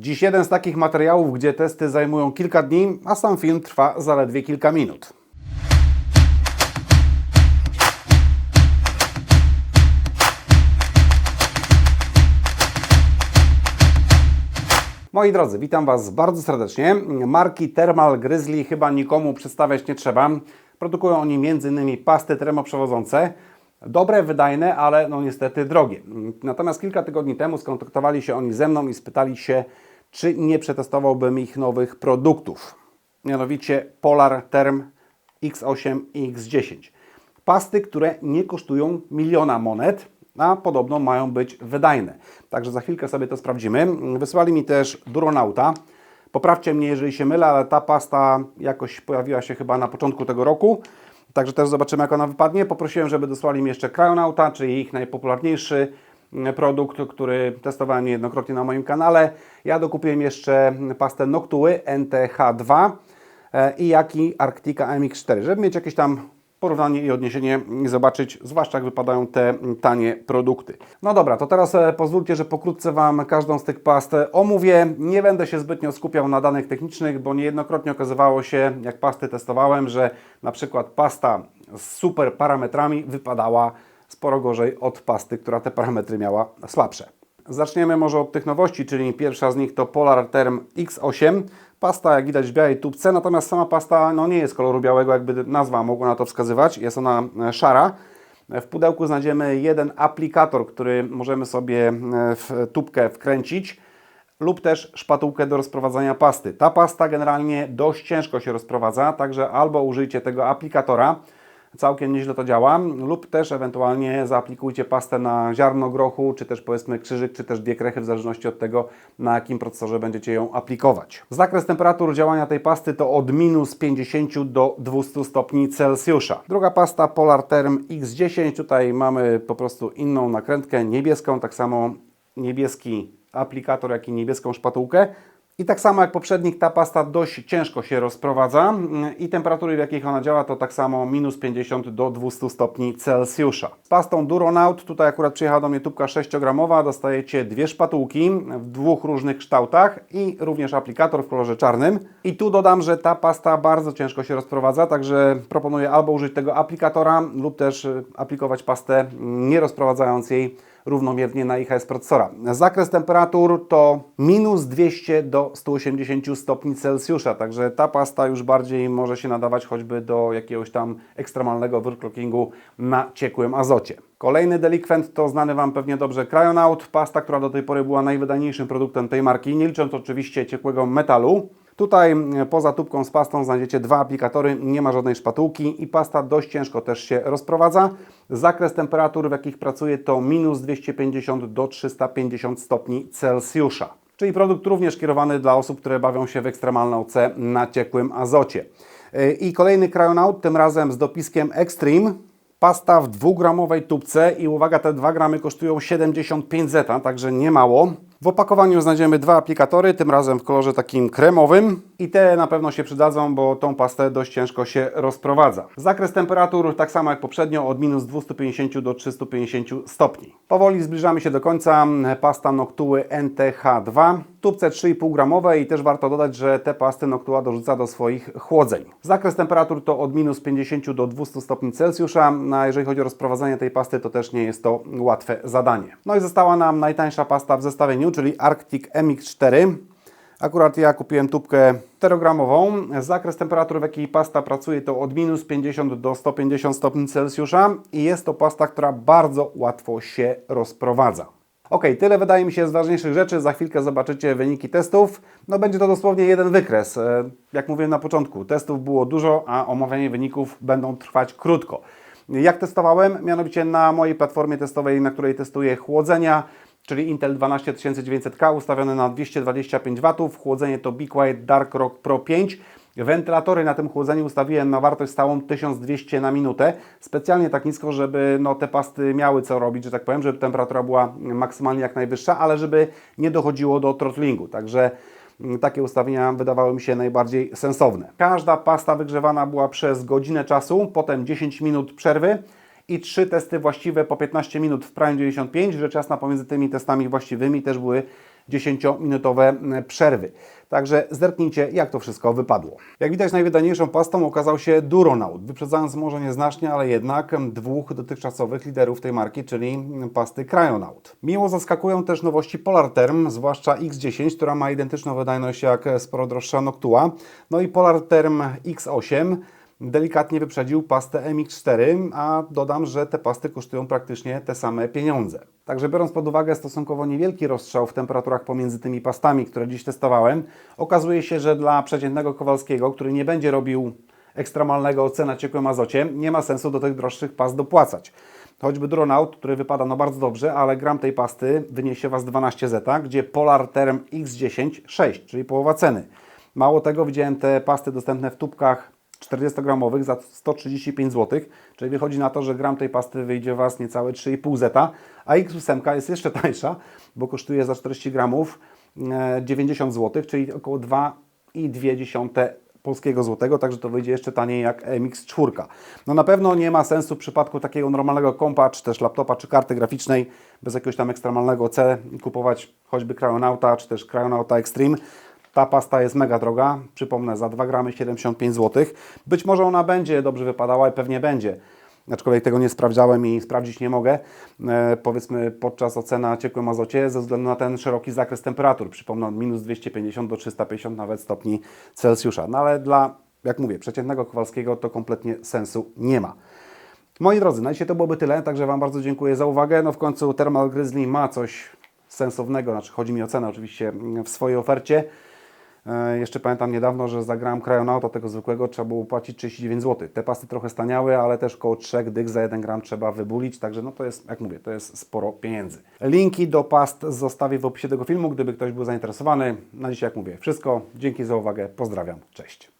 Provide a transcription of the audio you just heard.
Dziś jeden z takich materiałów, gdzie testy zajmują kilka dni, a sam film trwa zaledwie kilka minut. Moi drodzy, witam Was bardzo serdecznie. Marki Thermal Grizzly chyba nikomu przedstawiać nie trzeba. Produkują oni m.in. pasty termoprzewodzące. Dobre, wydajne, ale no niestety drogie. Natomiast kilka tygodni temu skontaktowali się oni ze mną i spytali się, czy nie przetestowałbym ich nowych produktów. Mianowicie Polar Term X8 i X10. Pasty, które nie kosztują miliona monet, a podobno mają być wydajne. Także za chwilkę sobie to sprawdzimy. Wysłali mi też Duronauta. Poprawcie mnie, jeżeli się mylę, ale ta pasta jakoś pojawiła się chyba na początku tego roku. Także też zobaczymy, jak ona wypadnie. Poprosiłem, żeby dosłali mi jeszcze Cryonauta, czyli ich najpopularniejszy produkt, który testowałem niejednokrotnie na moim kanale. Ja dokupiłem jeszcze pastę Noctuły NTH2 e, i Jaki Arctica MX4, żeby mieć jakieś tam porównanie i odniesienie zobaczyć, zwłaszcza jak wypadają te tanie produkty. No dobra, to teraz e, pozwólcie, że pokrótce Wam każdą z tych past omówię. Nie będę się zbytnio skupiał na danych technicznych, bo niejednokrotnie okazywało się, jak pasty testowałem, że na przykład pasta z super parametrami wypadała sporo gorzej od pasty, która te parametry miała słabsze. Zaczniemy może od tych nowości, czyli pierwsza z nich to Polar Term X8. Pasta, jak widać, w białej tubce, natomiast sama pasta no, nie jest koloru białego, jakby nazwa mogła na to wskazywać. Jest ona e, szara. W pudełku znajdziemy jeden aplikator, który możemy sobie e, w tubkę wkręcić lub też szpatułkę do rozprowadzania pasty. Ta pasta generalnie dość ciężko się rozprowadza, także albo użyjcie tego aplikatora, całkiem nieźle to działa, lub też ewentualnie zaaplikujcie pastę na ziarno grochu, czy też powiedzmy krzyżyk, czy też dwie krechy, w zależności od tego, na jakim procesorze będziecie ją aplikować. Zakres temperatur działania tej pasty to od minus 50 do 200 stopni Celsjusza. Druga pasta Polar Term X10, tutaj mamy po prostu inną nakrętkę niebieską, tak samo niebieski aplikator, jak i niebieską szpatułkę. I tak samo jak poprzednik, ta pasta dość ciężko się rozprowadza i temperatury, w jakich ona działa, to tak samo minus 50 do 200 stopni Celsjusza. Z pastą Duronaut, tutaj akurat przyjechała do mnie tubka 6-gramowa, dostajecie dwie szpatułki w dwóch różnych kształtach i również aplikator w kolorze czarnym. I tu dodam, że ta pasta bardzo ciężko się rozprowadza, także proponuję albo użyć tego aplikatora lub też y, aplikować pastę nie rozprowadzając jej równomiernie na IHS procesora. Zakres temperatur to minus 200 do 180 stopni Celsjusza, także ta pasta już bardziej może się nadawać choćby do jakiegoś tam ekstremalnego overclockingu na ciekłym azocie. Kolejny delikwent to znany Wam pewnie dobrze Cryonaut, pasta, która do tej pory była najwydajniejszym produktem tej marki, nie licząc oczywiście ciekłego metalu. Tutaj poza tubką z pastą znajdziecie dwa aplikatory, nie ma żadnej szpatułki i pasta dość ciężko też się rozprowadza. Zakres temperatur, w jakich pracuje to minus 250 do 350 stopni Celsjusza. Czyli produkt również kierowany dla osób, które bawią się w ekstremalne OC na ciekłym azocie. Yy, I kolejny Cryonaut, tym razem z dopiskiem Extreme. Pasta w dwugramowej tubce i uwaga, te 2 gramy kosztują 75 zeta, także nie mało. W opakowaniu znajdziemy dwa aplikatory, tym razem w kolorze takim kremowym i te na pewno się przydadzą, bo tą pastę dość ciężko się rozprowadza. Zakres temperatur tak samo jak poprzednio od minus 250 do 350 stopni. Powoli zbliżamy się do końca. Pasta Noctuły NTH2 tubce 3,5 gramowe i też warto dodać, że te pasty Noctua dorzuca do swoich chłodzeń. Zakres temperatur to od minus 50 do 200 stopni Celsjusza, a jeżeli chodzi o rozprowadzanie tej pasty, to też nie jest to łatwe zadanie. No i została nam najtańsza pasta w zestawieniu, czyli Arctic MX4. Akurat ja kupiłem tubkę 4-gramową. Zakres temperatury, w jakiej pasta pracuje, to od minus 50 do 150 stopni Celsjusza i jest to pasta, która bardzo łatwo się rozprowadza. Ok, tyle wydaje mi się z ważniejszych rzeczy. Za chwilkę zobaczycie wyniki testów. No będzie to dosłownie jeden wykres. E, Jak mówiłem na początku, testów było dużo, a omawianie wyników będą trwać krótko. Jak testowałem? Mianowicie na mojej platformie testowej, na której testuję chłodzenia, czyli Intel 12900K ustawione na 225 W. Chłodzenie to Be Quiet Dark Rock Pro 5. Wentylatory na tym chłodzeniu ustawiłem na wartość stałą 1200 na minutę. Specjalnie tak nisko, żeby no, te pasty miały co robić, że tak powiem, żeby temperatura była maksymalnie jak najwyższa, ale żeby nie dochodziło do throttlingu. Także mm, takie ustawienia wydawały mi się najbardziej sensowne. Każda pasta wygrzewana była przez godzinę czasu, potem 10 minut przerwy i trzy testy właściwe po 15 minut w Prime 95. Rzecz jasna pomiędzy tymi testami właściwymi też były 10-minutowe przerwy. Także zerknijcie, jak to wszystko wypadło. Jak widać, najwydajniejszą pastą okazał się Duronaut, wyprzedzając może nieznacznie, ale jednak dwóch dotychczasowych liderów tej marki, czyli pasty Cryonaut. Miło zaskakują też nowości Polar Term, zwłaszcza X10, która ma identyczną wydajność jak sporo droższa Noctua. No i Polar Term X8 delikatnie wyprzedził pastę MX4, a dodam, że te pasty kosztują praktycznie te same pieniądze. Także biorąc pod uwagę stosunkowo niewielki rozstrzał w temperaturach pomiędzy tymi pastami, które dziś testowałem, okazuje się, że dla przeciętnego Kowalskiego, który nie będzie robił ekstremalnego OC na ciekłym azocie, nie ma sensu do tych droższych past dopłacać. Choćby Dronaut, który wypada no bardzo dobrze, ale gram tej pasty wyniesie Was 12 zeta, gdzie Polar Term X10 6, czyli połowa ceny. Mało tego, widziałem te pasty dostępne w tubkach 40-gramowych za 135 zł, czyli wychodzi na to, że gram tej pasty wyjdzie Was niecałe 3,5 zeta, a X8 jest jeszcze tańsza, bo kosztuje za 40 gramów e, 90 zł, czyli około 2,2 polskiego złotego, także to wyjdzie jeszcze taniej jak MX4. No na pewno nie ma sensu w przypadku takiego normalnego kompa, czy też laptopa, czy karty graficznej bez jakiegoś tam ekstremalnego C kupować choćby Cryonauta, czy też Cryonauta Extreme. Ta pasta jest mega droga, przypomnę, za 2 gramy 75 zł. Być może ona będzie dobrze wypadała i pewnie będzie. Aczkolwiek tego nie sprawdzałem i sprawdzić nie mogę, e, powiedzmy podczas oceny na ciekłym azocie, ze względu na ten szeroki zakres temperatur. Przypomnę, minus 250 do 350 nawet stopni Celsjusza. No ale dla, jak mówię, przeciętnego Kowalskiego to kompletnie sensu nie ma. Moi drodzy, na dzisiaj to byłoby tyle, także Wam bardzo dziękuję za uwagę. No w końcu Thermal Grizzly ma coś sensownego, znaczy chodzi mi o cenę oczywiście w swojej ofercie. E, Jeszcze pamiętam niedawno, że zagrałem Crayonauta tego zwykłego, trzeba było płacić 39 zł. Te pasty trochę staniały, ale też około 3 dych za 1 gram trzeba wybulić, także no to jest, jak mówię, to jest sporo pieniędzy. Linki do past zostawię w opisie tego filmu, gdyby ktoś był zainteresowany. Na dzisiaj, jak mówię, wszystko. Dzięki za uwagę, pozdrawiam, cześć.